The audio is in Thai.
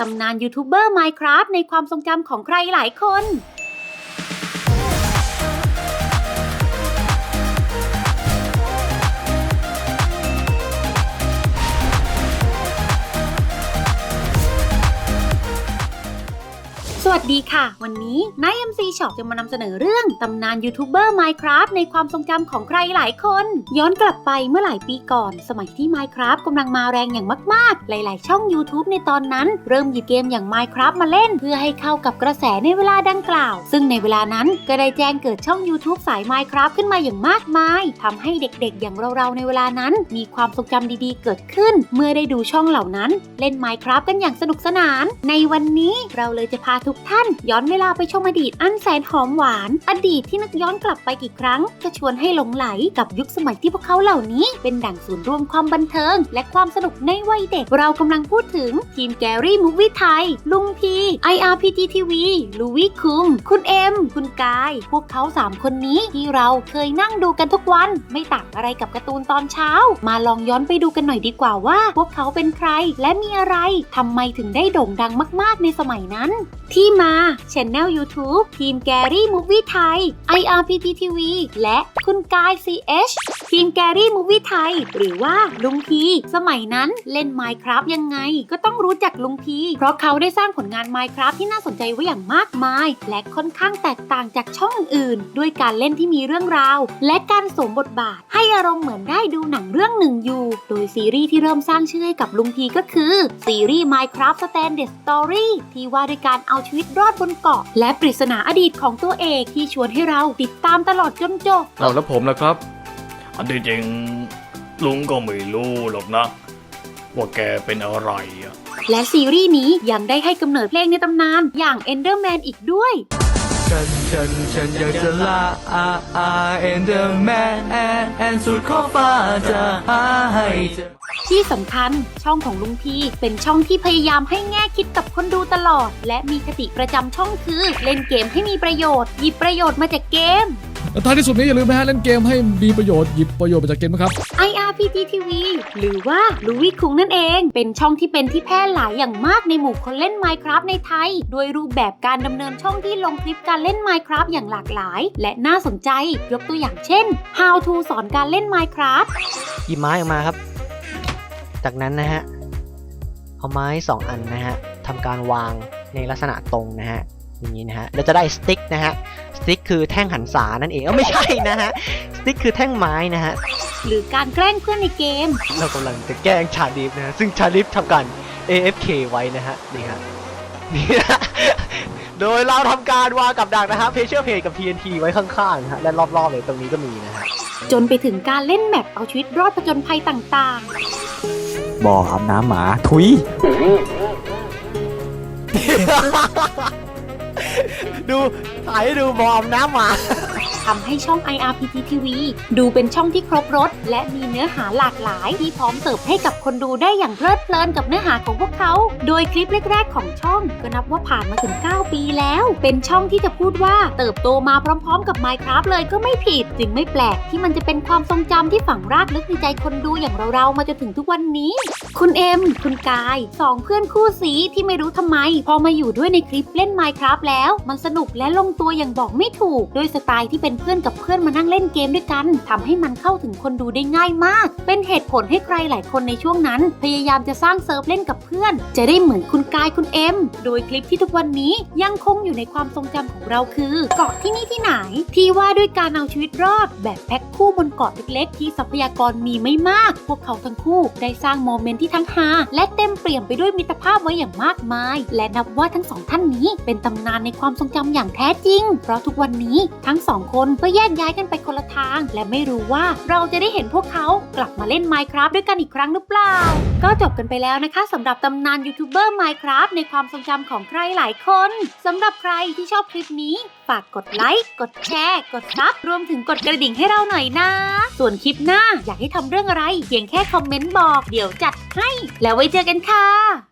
ตำนานยูทูบเบอร์ Minecraft ในความทรงจำของใครหลายคน ดีค่ะ วันนี้นาย MC Shop จะมานำเสนอเรื่องตำนานยูทูบเบอร์ Minecraft ในความทรงจำของใครหลายคน ย้อนกลับไปเมื่อหลายปีก่อน สมัยที่ Minecraft กำลังมาแรงอย่างมาก ๆ หลาย ๆ ช่อง YouTube ในตอนนั้น เริ่มหยิบเกมอย่าง Minecraft มาเล่น เพื่อให้เข้ากับกระแสในเวลาดังกล่าว ซึ่งในเวลานั้นก็ได้แจ้งเกิดช่อง YouTube สาย Minecraft ขึ้นมาอย่างมากมายทำให้เด็ก ๆ อย่างเรา ๆ ในเวลานั้น มีความทรงจำดีๆ เกิดขึ้น เมื่อได้ดูช่องเหล่านั้น เล่น Minecraft กันอย่างสนุกสนาน ในวันนี้เราเลยจะพาทุกท่านย้อนเวลาไปชมอดีตอันแสนหอมหวาน อดีตที่นึกย้อนกลับไปกี่ครั้งก็ชวนให้หลงไหลกับยุคสมัยที่พวกเขาเหล่านี้ เป็นดั่งศูนย์รวมความบันเทิง และความสนุกในวัยเด็ก เรากำลังพูดถึงทีมแกรี่มูฟวี่ไทย ลุงพี IRPG TV ลูวี่คุงคุณเอ็ม คุณกาย พวกเขา 3 คนนี้ที่เราเคยนั่งดูกันทุกวัน ไม่ต่างอะไรกับการ์ตูนตอนเช้า มาลองย้อนไปดูกันหน่อยดีกว่าว่า พวกเขาเป็นใครและมีอะไรทำไมถึงได้โด่งดังมาก ๆ ในสมัยนั้น ที่มาช anel YouTube ทีมแกรี่มูฟวี่ไทย IRPG TV และคุณกาย CH ทีมแกรี่มูฟวี่ไทย หรือว่าลุงพี สมัยนั้นเล่น Minecraft ยังไง ก็ต้องรู้จักลุงพี เพราะเขาได้สร้างผลงาน Minecraft ที่น่าสนใจไว้อย่างมากมาย และค่อนข้างแตกต่างจากช่องอื่น ด้วยการเล่นที่มีเรื่องราว และการสวมบทบาท อารมณ์เหมือนได้ดูหนังเรื่องหนึ่งอยู่ โดยซีรีส์ที่เริ่มสร้างชื่อให้กับลุงพีก็คือ ซีรีส์ Minecraft Standard Story ที่ว่าด้วยการเอาชีวิตรอดบนเกาะ และปริศนาอดีตของตัวเอกที่ชวนให้เราติดตามตลอดจนจบเอาแล้วผมนะครับ อันที่จริงลุงก็ไม่รู้หรอกนะ ว่าแกเป็นอะไรอะและซีรีส์นี้ยังได้ให้กำเนิดเพลงในตำนานอย่าง Enderman อีกด้วย ฉันฉันฉันอยากจะลาอาอาเอนเดอร์แมนแอนแอนสุดขอบฟ้าจะหาให้เจอ ที่สำคัญช่องของลุงพีเป็นช่องที่พยายามให้แง่คิดกับคนดูตลอด และมีคติประจำช่องคือ เล่นเกมให้มีประโยชน์ หยิบประโยชน์มาจากเกม และท้ายที่สุดนี้อย่าลืมนะฮะเล่นเกมให้มีประโยชน์หยิบประโยชน์มาจากเกมนะครับ IRPG TV หรือว่าลูวี่คุงนั่นเอง เป็นช่องที่เป็นที่แพร่หลายอย่างมากในหมู่คนเล่น Minecraft ในไทย โดยรูปแบบการดำเนินช่องที่ลงคลิปการเล่น Minecraft อย่างหลากหลาย และน่าสนใจยกตัวอย่างเช่น How to สอนการเล่น Minecraft หยิบไม้ออกมาครับ จากนั้นนะฮะ เอาไม้สองอันนะฮะทำการวางในลักษณะตรงนะฮะอย่างนี้นะฮะเราจะได้สติ๊กนะฮะส ติ๊กคือแท่งหันษานั่นเองเออไม่ใช่นะฮะสติ๊กคือแท่งไม้นะฮะหรือการแกล้งเพื่อนในเกม เรากำลังจะแกล้งชาลิฟนะฮะซึ่งชาลิฟทำการ AFK ไว้นะฮะนี่ฮะนี่นะโดยเราทำการวางกับดักนะฮะเพเชอร์เพจกับ TNT ไว้ข้างๆนะฮะและรอบๆเลยตรงนี้ก็มีนะฮะจนไปถึงการเล่นแมปเอาชีวิตรอดผจญภัยต่างบ่ออาบน้ำหมา ทุย ดูถ่ายให้ดูบอมน้ำหมา ทำให้ช่อง IRPG TV ดูเป็นช่องที่ครบรถ และมีเนื้อหาหลากหลาย ที่พร้อมเสิร์ฟให้กับคนดูได้อย่างเพลิดเพลินกับเนื้อหาของพวกเขา โดยคลิปแรกๆของช่องก็นับว่าผ่านมาถึง 9 ปีแล้ว เป็นช่องที่จะพูดว่าเติบโตมาพร้อมๆ กับ Minecraft เลยก็ไม่ผิด จึงไม่แปลกที่มันจะเป็นความทรงจำที่ฝังรากลึกในใจคนดูอย่างเราๆมาจนถึงทุกวันนี้ คุณเอ็มคุณกายสองเพื่อนคู่สีที่ไม่รู้ทำไม พอมาอยู่ด้วยในคลิปเล่น Minecraft แล้ว มันสนุกและลงตัวอย่างบอกไม่ถูกด้วยสไตล์ที่เป็นเพื่อนกับเพื่อนมานั่งเล่นเกมด้วยกันทำให้มันเข้าถึงคนดูได้ง่ายมาก เป็นเหตุผลให้ใครหลายคนในช่วงนั้น พยายามจะสร้างเซิร์ฟเล่นกับเพื่อน จะได้เหมือนคุณกายคุณเอ็ม โดยคลิปที่ทุกวันนี้ยังคงอยู่ในความทรงจำของเราคือ เกาะที่นี่ที่ไหน ที่ว่าด้วยการเอาชีวิตรอด แบบแพ็คคู่บนเกาะเล็กๆ ที่ทรัพยากรมีไม่มาก พวกเขาทั้งคู่ได้สร้างโมเมนต์ที่ทั้งฮาและเต็มเปี่ยมไปด้วยมิตรภาพไว้อย่างมากมาย และนับว่าทั้งสองท่านนี้ เป็นตำนานในความทรงจำอย่างแท้จริง เพราะทุกวันนี้ทั้งสองคนก็แยกย้ายกันไปคนละทาง และไม่รู้ว่าเราจะได้เห็นพวกเขากลับมาเล่น Minecraft ด้วยกันอีกครั้งหรือเปล่า ก็จบกันไปแล้วนะคะสำหรับตำนานยูทูบเบอร์ Minecraft ในความทรงจำของใครหลายคนสำหรับใครที่ชอบคลิปนี้ ฝากกดไลค์กดแชร์ กดซับรวมถึงกดกระดิ่งให้เราหน่อยนะ ส่วนคลิปหน้าอยากให้ทำเรื่องอะไร เพียงแค่คอมเมนต์บอกเดี๋ยวจัดให้ แล้วไว้เจอกันค่ะ